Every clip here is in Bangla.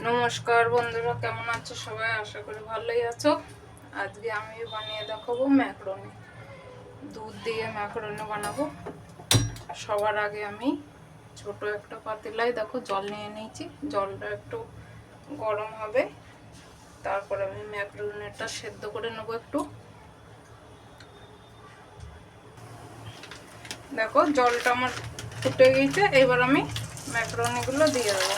নমস্কার বন্ধুরা, কেমন আছো সবাই? আশা করি ভালোই আছো। আজকে আমি বানিয়ে দেখাবো ম্যাকরনি। দুধ দিয়ে ম্যাকরনি বানাবো। সবার আগে আমি ছোট একটা পাতিলায়, দেখো, জল নিয়ে নিয়েছি। জলটা একটু গরম হবে। তারপরে আমি ম্যাকরনিটা সেদ্ধ করে নেব একটু। দেখো, জলটা আমার ফুটে গেছে এবার আমি ম্যাকরনিগুলো দিয়ে দেবো।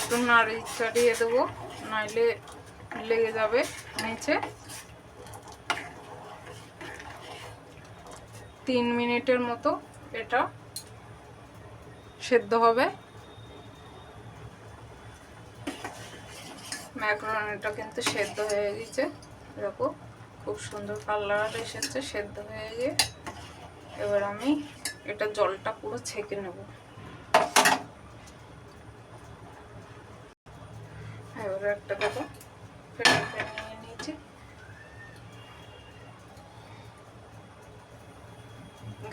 একটু নাড়ি চাড়িয়ে দেবো, নাইলে লেগে যাবে নিচে। তিন মিনিটের মতো এটা সেদ্ধ হবে। ম্যাকরনিটা কিন্তু সেদ্ধ হয়ে গেছে। এরকম খুব সুন্দর কালার এসেছে, সেদ্ধ হয়ে গিয়ে। এবার আমি এটা জলটা পুরো ছেঁকে নেব। এবার একটা দেখো নিয়ে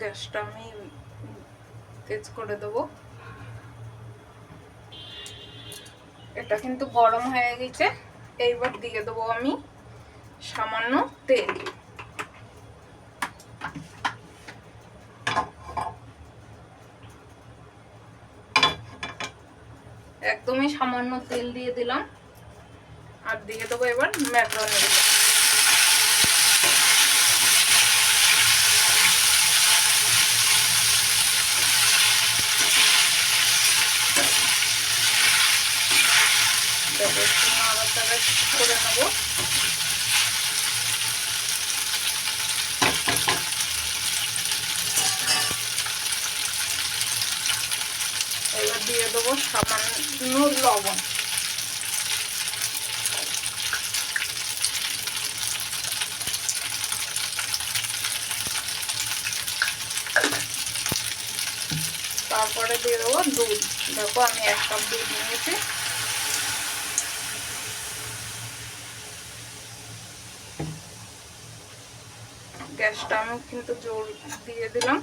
গ্যাসটা আমি তেজ করে দেবো। এটা কিন্তু গরম হয়ে গেছে। এইবার দিয়ে দেবো আমি সামান্য তেল। একদমই সামান্য তেল দিয়ে দিলাম। আর দিয়ে দেবো এবার ম্যাকরনি করে নেব। এবার দিয়ে দেবো সামান্য লবণ। তারপরে দিয়ে দেবো দুধ। দেখো আমি এক কাপ দুধ নিয়েছি। গ্যাসটা আমি কিন্তু জোর দিয়ে দিলাম।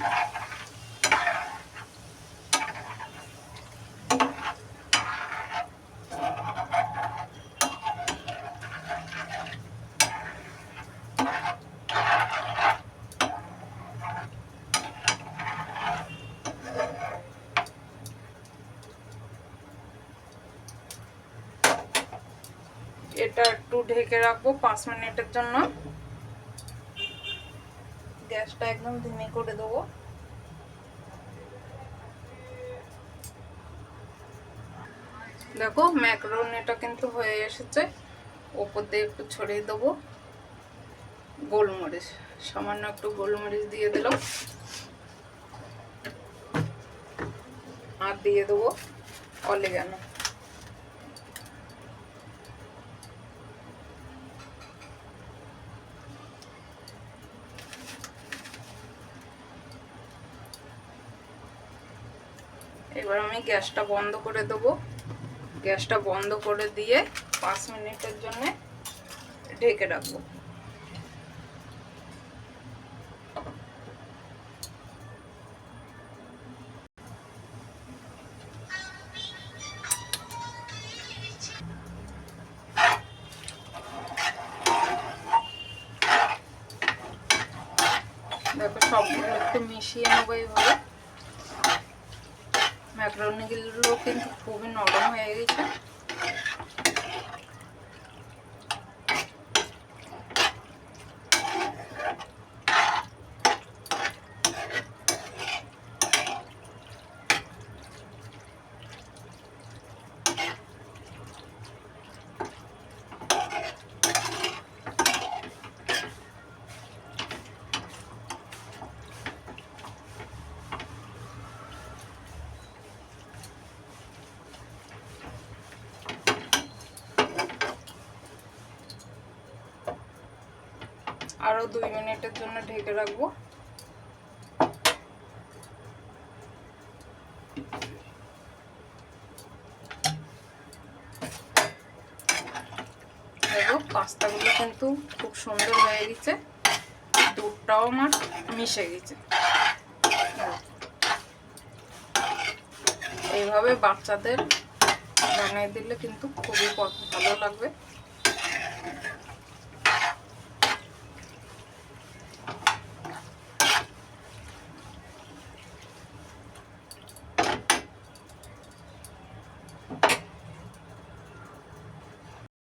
এটা একটু ঢেকে রাখব পাঁচ মিনিটের জন্য। গ্যাসটা একদম ধিমে করে দেবো। দেখো, ম্যাকরোনিটা কিন্তু হয়ে এসেছে। ওপর দিয়ে একটু ছড়িয়ে দেবো। গোলমরিচ, সামান্য একটু গোলমরিচ দিয়ে দিলাম। আর দিয়ে দেবো অলেগানো। এবার আমি গ্যাসটা বন্ধ করে দেবো। গ্যাসটা বন্ধ করে দিয়ে পাঁচ মিনিটের জন্য ঢেকে রাখব। দেখো সবগুলো একটু মিশিয়ে নেব এইভাবে। ম্যাকারনিগুলো কিন্তু খুবই নরম হয়ে গেছে। আরও দুই মিনিটের জন্য ঢেকে রাখব। পাস্তাগুলো কিন্তু খুব সুন্দর হয়ে গেছে। দুধটাও আমার মিশে গেছে। এইভাবে বাচ্চাদের বানিয়ে দিলে কিন্তু খুবই ভালো লাগবে।